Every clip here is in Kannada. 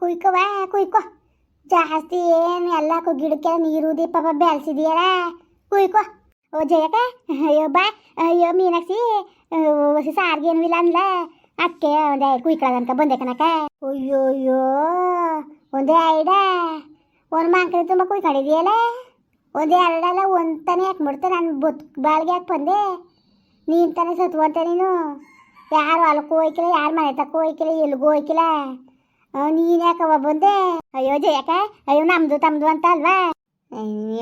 ಕುಯ್ಕವ ಕುಯ್ಕೋ. ಜಾಸ್ತಿ ಏನು ಎಲ್ಲ ಗಿಡಕ್ಕೆ ನೀರು, ದೀಪ ಬೆಳೆಸಿದೀಯಲ್ಲ ಕುಯ್ಕೋ. ಓ ಜಯಕ ಅಯ್ಯೋ, ಬಾ. ಅಯ್ಯೋ, ಮೀನಾಕ್ಷಿ. ಹೊಸ ಸಾರಿಗೆ ಏನು ಇಲ್ಲ ಅನ್ಲ ಅಕ್ಕೆ ಒಂದೇ ಕುಯ್ಕೊಳ್ಳೋದನ್ಕ ಬಂದೆ ಕನಕ ಅಯ್ಯೋ ಅಯ್ಯೋ, ಒಂದೇ ಐಡ. ಒಂದು ಮಾಂಕರಿ ತುಂಬ ಕುಯ್ಕೊಂಡಿದೆಯಲ್ಲ ಒಂದೇ ಎರಡಲ್ಲ, ಒಂದು ತಾನೇ ಯಾಕೆ ಮುಡ್ತೆ ನಾನು ಬೊತ್ ಬಾಳ್ಗೆ ಯಾಕೆ ಬಂದೆ. ನೀನು ತಾನೇ ಸತ್ವಂತೆ ನೀನು. ಯಾರು ಹೊಲಕ್ಕೂ ಹೋಯ್ಕಿಲ್ಲ, ಯಾರು ಮನೆ ತಕ್ಕ ಹೋಯ್ಕಿಲ್ಲ, ಎಲ್ಗೂ ಹೋಯ್ಕಿಲ್ಲ. ನೀನು ಯಾಕವ ಬಂದೆ? ಅಯ್ಯೋ ಜಯಕ ಅಯ್ಯೋ, ನಮ್ದು ತಮ್ದು ಅಂತ ಅಲ್ವಾ?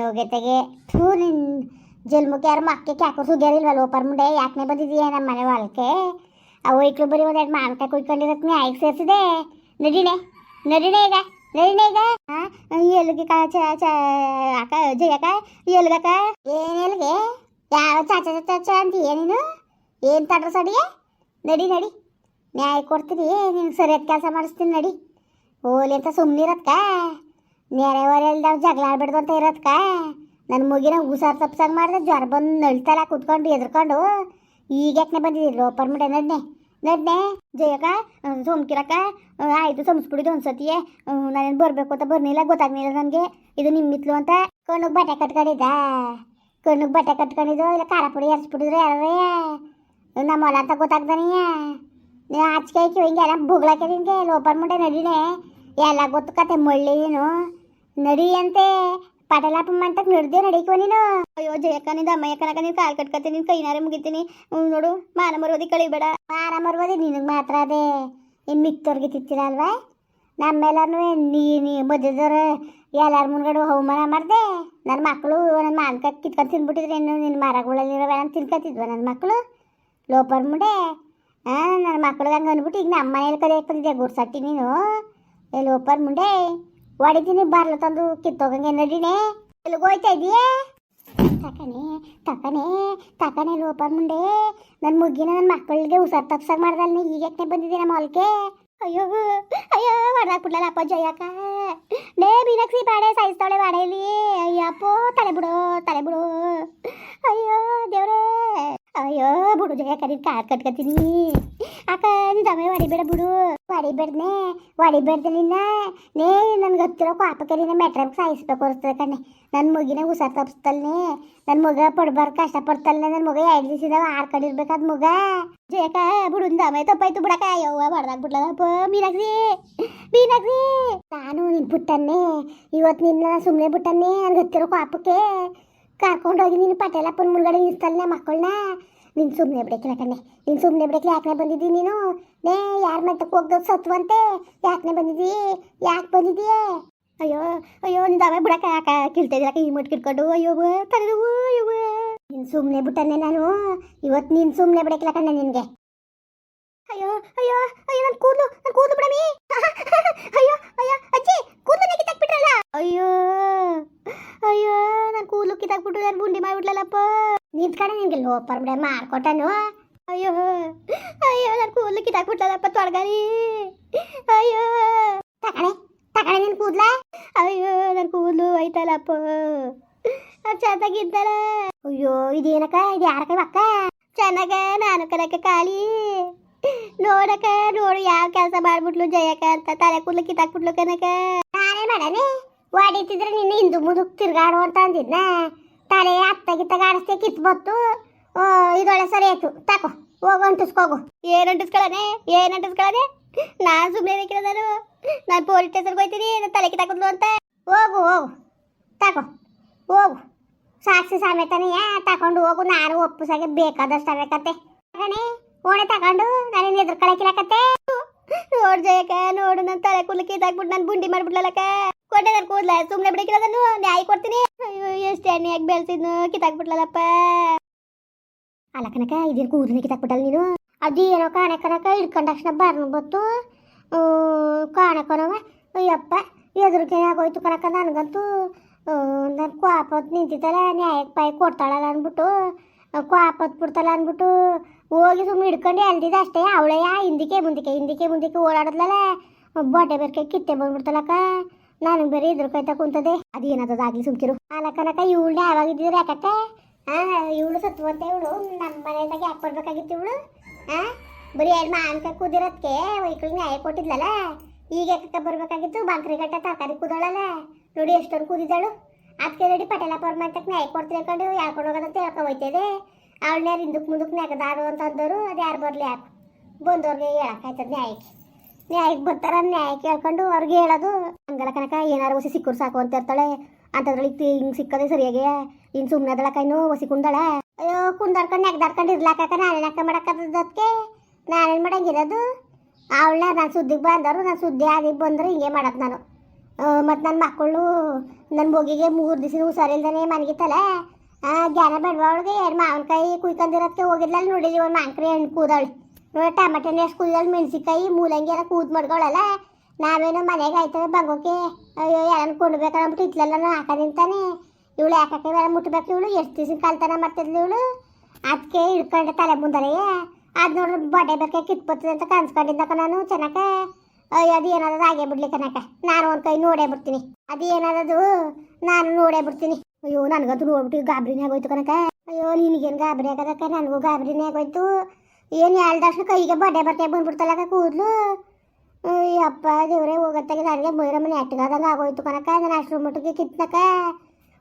ಯೋಗ್ಯತೆಗೆ ಥೂ, ನಿನ್ ಜಲ್ಮುಖ ಯಾರು ಮಕ್ಕಕ್ಕೆ ಯಾಕೋ ಸುಗ್ಯಾರಿಲ್ವಲ್ಲ ಓಪರ್ ಮುಂಡೆ ಯಾಕನೇ ಬಂದಿದೀಯ ನಮ್ಮ ಮನೆ ಹೊಲಕ್ಕೆ? ಆ ಇಟ್ಲು ಬರೀ ಒಂದೆರಡು ಮಾವಿನಕಾಯಿ ಕುಯ್ಕೊಂಡಿರೋದು ಆಯ್ಕೆ ಸೇರಿಸಿದೆ. ನಡಿನೆ ನಡಿನೆ ಈಗ ನಡಿನೆ ಈಗ. ಹಾಂ ಎಲ್ಲಿಗೆ ಕಾ, ಚ ಚ, ಅಕ್ಕ ಜಯಕ ಎಲ್ಗಕ್ಕ ಏನು ಎಲ್ಲಿಗೆ ಯಾವ ಚಾಚ ಚಾಚ ಅಂತೀಯ ನೀನು? ಏನು ತಡ್ರ ಸಡಿಯ ನಡಿ ನಡಿ. ನ್ಯಾಯ ಕೊಡ್ತೀನಿ ನಿನ್ಗೆ ಸರಿಯಾದ ಕೆಲಸ ಮಾಡಿಸ್ತೀನಿ, ನಡಿ. ಓಲಿ ಅಂತ ಸುಮ್ಮನಿರತ್ಕ ಕಾ ಹೊರೆಲ್ದವ್ ಜಗಳ ಆಡ್ಬಿಡ್ದು ಅಂತ ಇರತ್ಕ? ನನ್ನ ಮುಗಿನ ಉಸಾರ್ ತಪ್ಸಂಗೆ ಮಾಡಿದೆ ಜ್ವರ ಬಂದು ನಳ್ತಲ್ಲ ಕುತ್ಕೊಂಡು ಎದ್ರಕೊಂಡು ಈಗ ಯಾಕೆ ಬಂದಿದ್ದೀರಿ? ರೋಪರ್ ಮುಡೆ ನಡ್ನೆ. ನಡ್ನೆ. ಜಯಕ ಸುಮ್ಕಿರಕ್ಕ ಆಯಿತು ಸಂಸ್ಬಿಡಿದು ಒಂದ್ಸತಿಯೇ. ನಾನೇನು ಬರಬೇಕು ಅಂತ ಬರ್ನಿಲ್ಲ, ಗೊತ್ತಾಗ್ನಿಲ್ಲ ನನಗೆ. ಇದು ನಿಮ್ಮಿತ್ಲು ಅಂತ. ಕಣ್ಣಿಗೆ ಬಟ್ಟೆ ಕಟ್ಕೊಂಡಿದ್ದ? ಕಣ್ಣಿಗೆ ಬಟ್ಟೆ ಕಟ್ಕೊಂಡಿದ್ದು ಇಲ್ಲ ಖಾರ ಪುಡಿ ಹರಿಸ್ಬಿಟ್ಟಿದ್ರು ಯಾರೇ ನಮ್ಮ ಹೊಲ ಅಂತ ಗೊತ್ತಾಗ್ದಾನೀಯ? ಆಚಿಕೆ ಆಯ್ಕೆ ಹಿಂಗೆಲ್ಲ ಬುಗ್ಳಾಕೆ ನಿನಗೆ ಲೋಪರ್ ಮುಂಡೆ ನಡಿನೆ. ಎಲ್ಲ ಗೊತ್ತು ಕತೆ ಮಳ್ಳಿ ನೀನು. ನಡಿ ಅಂತೆ. ಪಟಲಾಪ ಮಂತಕ್ ನಡ್ದೆ ನಡಿಕೋ ನೀನು. ಅಯ್ಯೋ, ಜಯಕ್ಕ ನಿಂದ ಅಮ್ಮಯ್ಯಕ್ಕನಕ ನೀನು ಕಾಲು ಕಟ್ಕತ್ತೆ ನಿನ್ ಕೈನಾರೆ ಮುಗಿತೀನಿ. ನೋಡು, ಮಾನ ಮರ್ವದಿ ಕಳಿಬೇಡ. ಮಾನ ಮರ್ವದಿ ನಿನಗೆ ಮಾತ್ರ ಅದೇ. ಇನ್ನು ಮಿಕ್ತವ್ರಿಗೆ ತಿತ್ತಿರ ಅಲ್ವಾ ನಮ್ಮೆಲ್ಲರೂ ನೀ ನೀ ಎಲ್ಲರ ಎಲ್ಲಾರ ಮುಂದ್ಗಡೆ ಅವಮಾನ ಮಾಡಿದೆ? ನನ್ನ ಮಕ್ಕಳು ನನ್ನ ಮಾನ್ಕ ಕಿತ್ಕೊಂಡು ತಿನ್ಬಿಟ್ಟಿದ್ರೆ ಇನ್ನು ನಿನ್ನ ಮರಗಳಲ್ಲಿರೋ ತಿನ್ಕತ್ತಿದ್ವ ನನ್ನ ಮಕ್ಕಳು ಲೋಪರ್ ಮುಂಡೆ. ನನ್ನ ಮಕ್ಳಿಗೆ ಹಂಗೆ ಅಂದ್ಬಿಟ್ಟು ಈಗ ನಮ್ಮ ಮನೇಲಿ ಕಲಿಯಕ್ಕೆ ಬಂದಿದ್ದೆ ಗುಡ್ಸಟ್ಟಿ ನೀನು? ಎಲ್ಲಿ ಓಪರ್ ಮುಂಡೆ ಹೊಡಿತೀನಿ ಬರ್ಲ ತಂದು ಕಿತ್ತೋಗಂಗೆ ಎಲ್ಲಿ ಹೋಯ್ತಾ ಇದೀಯೇ? ತಕಣೆ ತಕಣೆ ತಕಣೆ ಲೋಪರ್ ಮುಂಡೆ. ನನ್ನ ಮುಗ್ಗಿನ ನನ್ನ ಮಕ್ಕಳಿಗೆ ಉಸಾರ್ ತಪ್ಸಾಗ ಮಾಡ್ದಲ್ಲ ನೀ ಈಗ ಯಾಕೆ ಬಂದಿದ್ದೆ ನಮ್ಮ ಹೊಲಕ್ಕೆ ಅಯ್ಯೋ ಅಯ್ಯೋ ಹೊಡ್ದಾಕ್ಬಿಡ್ಲಲ್ಲ ಅಪ್ಪ ಜಯಕ್ಕ. ನೇ ಮೀನಾಕ್ಷಿ ಬಾಡೆ ಸಾಯಿಸ್ತಾಳೆ ಬಾಡೆಯಲ್ಲಿ ಅಯ್ಯಪ್ಪೋ, ತಲೆ ಬಿಡು ತಲೆ ಬಿಡು. ಅಯ್ಯೋ, ಬಿಡು ಜಯ ನೀನು ಕಾರ್ ಕಟ್ಕತೀನಿ ಅಕ್ಕ, ನೀನು ದಮೆ ಹೊಡಿಬೇಡ ಬಿಡು. ಹೊಡಿಬೇಡ್ನೆ, ಹೊಡಿಬೇಡ್ದೆ ನಿನ್ನ. ನೇ ನನ್ಗೆ ಗೊತ್ತಿರೋ ಪಾಪಕ್ಕೆ ನಿನ್ನ ಮೆಟ್ರಮ್ಗೆ ಸಾಯಿಸ್ಬೇಕು ಅನಿಸ್ತದೆ ಕಣ್ಣೆ. ನನ್ನ ಮಗಿನ ಉಸಾರ್ ತಪ್ಸ್ತಲ್ನೆ ನನ್ನ ಮಗ ಪಡ್ಬಾರ್ದು ಕಷ್ಟಪಡ್ತಲ್ನೆ ನನ್ನ ಮಗ ಎರಡು ದಿವಸದಾಗ ಇರ್ಬೇಕಾದ ಮಗ. ಜಯಕ ಬಿಡು ದಮೆ ತಪ್ಪಾಯ್ತು ಬಿಡಕ ಯವ್ವ ಬಿಡ್ಲಪ್ಪ ಮೀನಾಗ್ರಿ ಮೀನಾಗ್ರಿ ನಾನು ನಿನ್ ಬಿಟ್ಟನ್ನೆ ಇವತ್ತು ನಿನ್ನ ಸುಮ್ಮನೆ ಬಿಟ್ಟನ್ನೆ ನನ್ಗೆ ಗೊತ್ತಿರೋ ಪಾಪಕ್ಕೆ ಕರ್ಕೊಂಡೋಗಿ ನೀನು ಪಟೇಲಪ್ಪನ ಮುಂದ್ಗಡೆ ನಿಲ್ಸ್ತಲ್ನೆ ಮಕ್ಕಳನ್ನ ನೀನು ಸುಮ್ಮನೆ ಬಿಡಕ್ಕಿಲ್ಲ ಕಣ್ಣೆ. ನೀನು ಸುಮ್ಮನೆ ಬಿಡಕ್ಕೆ ಯಾಕನೇ ಬಂದಿದ್ದಿ ನೀನು? ನೇ, ಯಾರ ಮಟ್ಟಕ್ಕೆ ಹೋಗ್ದೋದು ಸತ್ವಂತೆ? ಯಾಕನೇ ಬಂದಿದ್ದಿ ಯಾಕೆ ಬಂದಿದ್ದೀಯೇ ಅಯ್ಯೋ ಅಯ್ಯೋ ನಿಂದಾವೆ ಬಿಡಕ್ಕೆ ಯಾಕೆ ಕಿಳ್ತಿದ್ದಿರಕ್ಕೆ ಈ ಮಟ್ಟ ಕಿಟ್ಕೊಂಡು ಅಯ್ಯೋ ತಲೆನೋವು, ಅಯ್ಯೋ ನೀನು ಸುಮ್ಮನೆ ಬಿಟ್ಟನೆ ನಾನು. ಇವತ್ತು ನೀನು ಸುಮ್ಮನೆ ಬಿಡಕ್ಕಿಲ್ಲ ಕಣ್ಣೆ ನಿನಗೆ. ಅಯ್ಯೋ ಅಯ್ಯೋ ಅಯ್ಯೋ ನನ್ನ ಕೂದಲು ನನ್ನ ಕೂದಲು ಬಿಡಮಿ. ಅಯ್ಯೋ ಅಯ್ಯೋ, ಅಜ್ಜಿ, ಕೂದಲು ಕಿತ್ತಾಕ್ಬಿಟ್ರಲ್ಲ. ಅಯ್ಯೋ ಅಯ್ಯೋ ನನ್ನ ಕೂದಲು ಕಿತ್ತಾಕ್ಬಿಟ್ಟು ನಾನು ಬುಂಡಿ ಮಾಡಿಬಿಟ್ಲಲ್ಲಪ್ಪ. ನಿಂತ ಕಡೆ ನಿನ್ಗೆ ಲೋಪರ್ ಬಿಡ ಮಾಡ್ಕೊಟ್ಟನು. ಅಯ್ಯೋ ಅಯ್ಯೋ ನನ್ನ ಕೂದಲು ಕಿತ್ತಾಕ್ಬಿಟ್ಲಲ್ಲಪ್ಪ ತೊಡಗರಿ ಅಯ್ಯೋ. ತಕಣೆ ತಕಣೆ ನಿನ್ ಕೂದ್ಲ? ಅಯ್ಯೋ ನನ್ನ ಕೂದಲು ಐತಲ್ಲಪ್ಪ ಅದು ಚೆನ್ನಾಗಿದ್ದಲ್ಲ ಅಯ್ಯೋ, ಇದೇನಕ್ಕ, ಇದು ಯಾರ ಕೈ ಅಕ್ಕ ಚೆನ್ನಾಗ, ನಾನು ಕನಕ ಕಾಳಿ. ನೋಡಕ ನೋಡು, ಯಾವ ಕೆಲಸ ಮಾಡ್ಬಿಟ್ಲು ಜಯಕ ಅಂತ ತಲೆ ಕೂದಲು ಕಿತ್ತಾಕ್ಬಿಟ್ಲು ಕನಕ ನಾನೇ ಮಾಡನೆ? ಹೊಡಿತಿದ್ರೆ ನಿನ್ನ ಹಿಂದೂ ಮುದುಕ್ ತಿರ್ಗಾಡು ಅಂತ ಅಂದಿದ್ನ? ತಲೆ ಅತ್ತ ಗಿತ್ತ ಕಿತ್ ಬತ್ತು ಓ ಇದೊಳ್ಳೆ ಸರಿ ಆಯ್ತು. ತಕೋ, ಹೋಗು ಅಂಟಿಸ್ಕೋಗು ಏನು ಅಂಟಿಸ್ಕೊಳ್ಳನೆ ಏನು ಅಂಟಿಸ್ಕೊಳ್ಳನೆ ನಾನು ಸುಮ್ಮನೆ ಬೇಕಿರೋದಾನು ನಾನು. ಪೋಲಿಸ್ ಸ್ಟೇಷನ್ಗೆ ಹೋಗ್ತೀನಿ ನನ್ನ ತಲೆ ಅಂತ. ಹೋಗು ಹೋಗು. ತಕೋ, ಹೋಗು. ಸಾಕ್ಷಿ ಸಮೇತನೇ ತಕೊಂಡು ಹೋಗು. ನಾನು ಒಪ್ಪಿಸಾಗೆ ಬೇಕಾದಷ್ಟು ಆಗಕತ್ತೆ ಕಣೆ ಓಣೆ ತಗೊಂಡು ನಾನೇನು ಎದುರ್ಕೊಳಕಿಲ್ಲಕತ್ತೆ ನೋಡ್ ಜಯಕ ನೋಡು ನನ್ನ ತಲೆ ಕೂದಲು ಇದಾಗ್ಬಿಟ್ಟು, ನಾನು ಬುಂಡಿ ಮಾಡ್ಬಿಡ್ಲಕ್ಕ ಕೊಟ್ಟೆ ಕೂದಲ ಸುಮ್ಮನೆ ಬಿಡಕಿಲ್ಲ ನಾನು. ನ್ಯಾಯ ಕೊಡ್ತೀನಿ. ಅಯ್ಯೋ ಯಾಕೆ ಬೆಳೆಸಿದ್ನು? ಕಿತ್ತಾಕ್ಬಿಟ್ಲಲ್ಲಪ್ಪ ಅಲ್ಲ ಕನಕ ಇದೇನು ಕೂದಲು ಕಿತ್ತಾಕ್ಬಿಟ್ಟಲ್ಲ ನೀನು? ಅದು ಏನೋ ಕಾಣೆ ಕನಕ ಹಿಡ್ಕೊಂಡ ತಕ್ಷಣ ಬರ್ನು ಬತ್ತು. ಕಾಣಕನವ ಅಯ್ಯಪ್ಪ ಎದುರಿಗೆ ಆಗೋಯ್ತು ಕನಕ ನನಗಂತೂ. ನನ್ನ ಕ್ವಾಪತ್ ನಿಂತಿದ್ದಲ್ಲ ನ್ಯಾಯಕ್ಕೆ ಪೈ ಕೊಡ್ತಾಳಲ್ಲ ಅಂದ್ಬಿಟ್ಟು. ಕ್ವಾಪತ್ ಬಿಡ್ತಾಳ ಅಂದ್ಬಿಟ್ಟು. ಹೋಗಿ ಸುಮ್ಮನೆ ಹಿಡ್ಕೊಂಡು ಎಲ್ದಿದ್ದ ಅಷ್ಟೇ ಅವಳೆಯ ಹಿಂದಿಕೆ ಮುಂದಕ್ಕೆ ಹಿಂದಿಕೆ ಮುಂದಕ್ಕೆ ಓಡಾಡದ್ಲಲ್ಲ. ಬೊಟ್ಟೆ ಬೆರ್ಕೆ ಕಿತ್ತೆ ಬಂದ್ಬಿಡ್ತಲಕ್ಕ ನನಗೆ ಬರೀ ಇದ್ರ ಕೈತಾ ಕುಂತದೆ ಅದೇನದಾಗ್ಲಿ ಸುಮ್ಕಿರು. ಅಲ್ಲ ಕನಕ ಇವಳನ್ನ ಯಾವಾಗ ಇದ್ದಿದ್ರೆ ಯಾಕತ್ತೆ? ಹಾ ಇವಳು ಸತ್ವಂತೆ ಇವಳು. ನಮ್ಮ ಮನೆಯಾಗ ಯಾಕೆ ಬರ್ಬೇಕಾಗಿತ್ತು ಇವಳು? ಹಾ ಬರೀ ಎರಡು ಮಾನ್ಕ ಕುದಿರೋದಕ್ಕೆ ವೈಕಳಿಗೆ ನ್ಯಾಯ ಕೊಟ್ಟಿದ್ಲಲ್ಲ? ಈಗ ಯಾಕಕ್ಕ ಬರ್ಬೇಕಾಗಿತ್ತು? ಬಾಂಕ್ರಿ ಗಟ್ಟ ತರಕಾರಿ ಕುದಳಲ್ಲ. ನೋಡಿ ಎಷ್ಟೊಂದು ಕೂದಿದ್ದಾಳು. ಅದಕ್ಕೆ ರೆಡಿ ಪಟೇಲ ಮನೆ ನ್ಯಾಯ ಕೊಡ್ತೀನಿ ಅನ್ಕೊಂಡು ಹೇಳ್ಕೊಂಡು ಹೋಗೋದಂತ ಹೇಳ್ಕೊ ಹೋಯ್ತದೆ ಅವಳನ್ನ ಯಾರು ಹಿಂದಕ್ಕೆ ಮುಂದಕ್ಕೆ ನೆಗದಾರು ಅಂತ ಅಂದವರು ಅದು ಯಾರು ಬರಲಿ ಯಾಕೆ ಬಂದವ್ರಿಗೆ ಹೇಳಕ್ಕಾಯ್ತದ ನ್ಯಾಯಕ್ಕೆ. ನ್ಯಾಯಕ್ಕೆ ಬರ್ತಾರ, ನ್ಯಾಯ ಕೇಳ್ಕೊಂಡು ಅವ್ರಿಗೆ ಹೇಳೋದು ಹಂಗಲ್ಲ ಕನಕ ಏನಾರು ಹೊಸಿ ಸಿಕ್ಕರು ಸಾಕು ಅಂತ ಇರ್ತಾಳೆ ಅಂಥದ್ರಲ್ಲಿ ಹಿಂಗೆ ಸಿಕ್ಕದೆ ಸರಿಯಾಗಿ. ಇನ್ನು ಸುಮ್ಮನೆ ಅದಳ ಕೈನು ಹೊಸಿ ಕುಂದಳ. ಅಯ್ಯೋ, ಕುಂದಾಡ್ಕೊಂಡು ನೆಗ್ದಾಡ್ಕೊಂಡು ಇರ್ಲಾಕ ನಾನೇನು ಅಕ್ಕ ಮಾಡಕ್ಕದಕ್ಕೆ ನಾನೇನು ಮಾಡಂಗಿರೋದು? ಅವಳನ್ನ ನಾನು ಸುದ್ದಿಗೆ ಬಂದರು ನಾನು ಸುದ್ದಿ ಆಗಿ ಬಂದ್ರೆ ಹಿಂಗೆ ಮಾಡತ್ ನಾನು. ಮತ್ತು ನನ್ನ ಮಕ್ಕಳು ನನ್ನ ಮಗಿಗೆ ಮೂರು ದಿವಸ ಹುಷಾರಿಲ್ದೇ ಮನಗಿತ್ತಲ್ಲ ಜ್ಞಾನ ಬೇಡವಾ ಅವಳಿಗೆ? ಎರಡು ಮಾವಿನಕಾಯಿ ಕುಯ್ಕೊಂಡಿರೋದಕ್ಕೆ ಹೋಗಿದ್ಲಲ್ಲ ನೋಡಿದ್ವಿ ಒಂದು ಮಾಂಕ್ರಿ ಹಣ್ಣು ಕೂದವಳು ನೋಡಿ ಟಮಾಟೆ ಎಷ್ಟು ಕೂದಲ್ ಮೆಣಸಿಕಾಯಿ ಮೂಲಂಗಿ ಎಲ್ಲ ಕೂದ್ ಮಾಡ್ಕೊಳ್ಳಲ್ಲ ನಾವೇನು ಮನೆಗೆ ಆಯ್ತವೆ ಬಂಗೋಕೆ. ಅಯ್ಯೋ, ಯಾರನ್ನ ಅಂದ್ಬಿಟ್ಟು ಇತ್ಲೆಲ್ಲ ಹಾಕೋದಿಂತಾನೆ ಇವಳು ಯಾಕಕ್ಕೆ ಬೇರೆ ಮುಟ್ಬೇಕು ಇವಳು? ಎಷ್ಟು ದಿವಸ ಕಲ್ತನ ಮಾಡ್ತಿದ್ಲು ಇವಳು? ಅದಕ್ಕೆ ಹಿಡ್ಕೊಂಡೆ ತಲೆ ಮುಂದಲೆಯೇ ಅದು ನೋಡ್ರಿ ಬಟ್ಟೆ ಬೇಕೆ ಕಿತ್ಬರ್ತದೆ ಅಂತ ಕನ್ಸ್ಕೊಂಡಿದ್ದಕ್ಕ ನಾನು ಚೆನ್ನಾಗ ಅಯ್ಯೋ, ಅದು ಏನಾದ್ರು ಆಗೇ ಬಿಡ್ಲಿ ಕನಕ ನಾನು ಒಂದು ಕೈ ನೋಡೇ ಬಿಡ್ತೀನಿ. ಅದು ಏನಾದದು? ನಾನು ನೋಡೇ ಬಿಡ್ತೀನಿ. ಅಯ್ಯೋ, ನನಗಂತೂ ನೋಡ್ಬಿಟ್ಟು ಗಾಬರಿನೇ ಆಗೋಯ್ತು ಕನಕ ಅಯ್ಯೋ, ನಿನಗೇನು ಗಾಬರಿ ಆಗೋದಕ್ಕ? ನನಗೂ ಗಾಬರಿನೇ ಆಗೋಯ್ತು. ಏನು ಎರಡು ಹೇಳ್ದಷ್ಟು ಕೈಗೆ ಬಡ್ಡೆ ಬಟ್ಟೆ ಬಂದ್ಬಿಡ್ತಲ್ಲ ಕೂದಲು? ಅಪ್ಪ ದೇವ್ರೆ, ಹೋಗತ್ತಾಗೆ ನನಗೆ ಮೈರಮ್ಮನ ಎಟ್ಟಗಾದಂಗೆ ಆಗೋಯ್ತು ಕನಕ ನಾನು ಅಷ್ಟ್ರ ಮಟ್ಟಿಗೆ ಕಿತ್ನಕ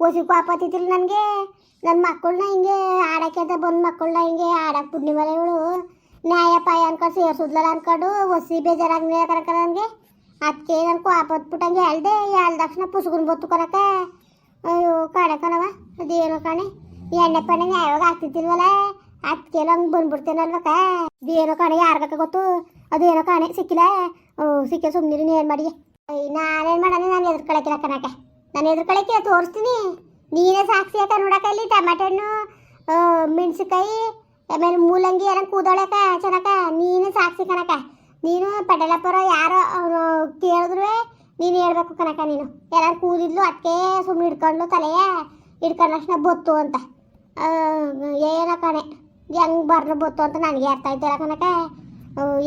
ಒಸಿ ಪಾಪ ನನಗೆ. ನನ್ನ ಮಕ್ಕಳನ್ನ ಹಿಂಗೆ ಆಡಕ್ಕೆ ಅಂತ ಬಂದು ಮಕ್ಕಳನ್ನ ಹಿಂಗೆ ಆಡಕ್ಕೆ ಪುಣ್ಯಮಲೆ ಇವಳು ನ್ಯಾಯ ಪಾಯ ಅನ್ಕೊಂಡು ಸೇರ್ಸುದ್ಲಲ್ಲ ಅನ್ಕೊಂಡು ಒಸಿ ಬೇಜಾರಾಗಿ ಕನಕ ನನಗೆ. ಅದಕ್ಕೆ ನಾನು ಪಾಪ ಹೊತ್ಬಿಟ್ಟಂಗೆ ಹೇಳ್ದೆ ಹೇಳ್ದ ತಕ್ಷಣ ಪುಸ್ಗುನ್ ಬತ್ತು ಕನಕ ಅಯ್ಯೋ ಕಾಣೆ ಕಣವ ಅದೇನೋ ಕಾಣೆ. ಎಣ್ಣೆ ಪಣ್ಣೆ ಯಾವಾಗ ಆಗ್ತಿದ್ದಿಲ್ವಲ್ಲ ಅದಕ್ಕೆ ಹಂಗೆ ಬಂದ್ಬಿಡ್ತೇನಲ್ವಕ್ಕ ಏನೋ ಕಾಣೆ, ಯಾರ್ಗಕ್ಕ ಗೊತ್ತು? ಅದು ಅದೇನೋ ಕಾಣೆ, ಸಿಕ್ಕಿಲ್ಲ? ಸಿಕ್ಕ ಸುಮ್ಮನಿರಿ ಏನು ಮಾಡಿ ನಾನೇನು ಮಾಡೋಣ, ನಾನು ಎದುರ್ಕೊಳಕಿಲ್ಲ ಕಣಕ್ಕೆ. ನಾನು ಎದುರ್ಕೊಳಕ್ಕೆ ತೋರಿಸ್ತೀನಿ. ನೀನೇ ಸಾಕ್ಷಿ ಅಕ್ಕ, ನೋಡಕ್ಕ ಇಲ್ಲಿ ಟಮಾಟೆ ಹಣ್ಣು ಮೆಣಸಿನ್ಕಾಯಿ, ಆಮೇಲೆ ಮೂಲಂಗಿ ಏನೋ ಕೂದೋಳಕ ಚೆನ್ನಕ ನೀನು ಸಾಕ್ಷಿ ಕಣಕ ನೀನು ಪಟೇಲಪ್ಪರ, ಯಾರೋ, ಅವರು ಕೇಳಿದ್ರು ನೀನು ಹೇಳ್ಬೇಕು ಕನಕ ನೀನು. ಯಾರು ಕೂದಿದ್ಲು ಅದಕ್ಕೆ ಸುಮ್ಮನೆ ಹಿಡ್ಕೊಂಡ್ಲು ತಲೆಯ. ಹಿಡ್ಕೊಂಡ ತಕ್ಷಣ ಬೊತ್ತು ಅಂತ. ಏನೋ ಕಣೆ. ಹೆಂಗ್ ಬರ್ಬೋದು ಅಂತ ನನಗೆ ಅರ್ಥ ಆಯ್ತಲ್ಲ ಕನಕ.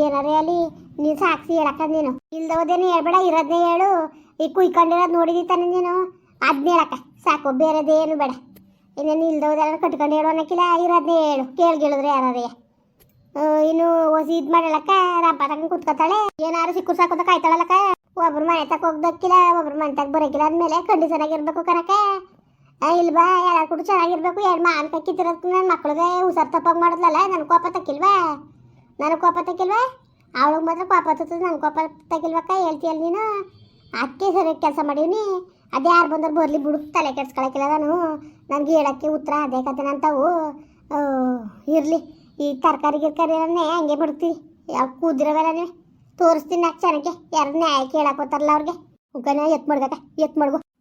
ಏನಾರೇ ಅಲ್ಲಿ ನೀನು ಸಾಕ್ಷಿ ಹೇಳಕ್ಕ ನೀನು. ಇಲ್ದವದೇನು ಹೇಳ್ಬೇಡ ಇರೋದನ್ನೇ ಹೇಳು. ಈ ಕುಯ್ಕೊಂಡಿರೋದು ನೋಡಿದಿ ತಾನೆ ನೀನು. ಅದನ್ನೇ ಹೇಳಕ್ಕ, ಸಾಕು, ಬೇರೆದೇನು ಬೇಡ. ಇನ್ನೇನು ಇಲ್ದವದೆಲ್ಲ ಕಟ್ಕೊಂಡು ಹೇಳು ಅನ್ನಕ್ಕಿಲ್ಲ ಇರೋದನ್ನೇ ಹೇಳು. ಕೇಳ್ಗಿಳಿದ್ರೆ ಯಾರೇ ಇನ್ನು ಹೊಸ ಇದು ಮಾಡಲಕ್ಕ ರಂಪ ತಗೊಂಡು ಕುತ್ಕೊತಾಳೆ. ಏನಾರು ಸಿಕ್ಕು ಸಾಕೋದ ಕಾಯ್ತಾಳಲ್ಲಕ್ಕ. ಒಬ್ರು ಮನೆ ತಕ ಹೋಗ್ದಕ್ಕಿಲ್ಲ, ಒಬ್ರು ಮನೆ ತಗ ಬರೋಕಿಲ್ಲ ಅಂದಮೇಲೆ ಕಂಡೀಷನ್ ಆಗಿರ್ಬೇಕು ಕನಕ. ಇಲ್ವಾ ಎರಡು ಕೂಡ ಚೆನ್ನಾಗಿರ್ಬೇಕು ಎರಡು ಮಾನ್ ಕೈ ಕಿತ್ತಿರೋದಕ್ಕೆ ನನ್ನ ಮಕ್ಳಿಗೆ ಹುಷಾರು ತಪ್ಪಾಗಿ ಮಾಡಿದ್ಲಲ್ಲ ನನ್ನ ಕೋಪ ತಕ್ಕಿಲ್ವಾ? ನನಗೆ ಕೋಪ ತಕ್ಕಿಲ್ವಾ? ಅವಳಿಗೆ ಮಾತ್ರ ಕೋಪ ತತ್ತದ ನನ್ನ ಕೋಪ ತಗಿಲ್ವಕ್ಕ ಹೇಳ್ತೀಯಲ್ಲ ನೀನು? ಅದಕ್ಕೆ ಸರಿ ಕೆಲಸ ಮಾಡೀನಿ ಅದೇ ಯಾರು ಬಂದ್ರೆ ಬರಲಿ ಬಿಡು, ತಲೆ ಕೆಡ್ಸ್ಕೊಳಕಿಲ್ಲ ನಾನು. ನನಗೆ ಹೇಳಕ್ಕೆ ಉತ್ತರ ಅದೇ ಕತೆ ನಂತವು. ಇರಲಿ, ಈ ತರಕಾರಿ ಗಿರ್ಕಾರಿ ಹಂಗೆ ಬಿಡ್ತೀವಿ ಯಾವ ಕೂದಿರೋವೆಲ್ಲ ತೋರಿಸ್ತೀನಿ ನಾಲ್ಕು ಜನಕ್ಕೆ, ಯಾರು ನ್ಯಾಯ ಕೇಳಕ್ಕೆ ಹೋಗ್ತಾರಲ್ಲ ಅವ್ರಿಗೆ. ಉಗ್ಗನ ಎತ್ ಮಾಡ್ದಕ್ಕ ಎತ್ ಮಾಡ್ಗೋ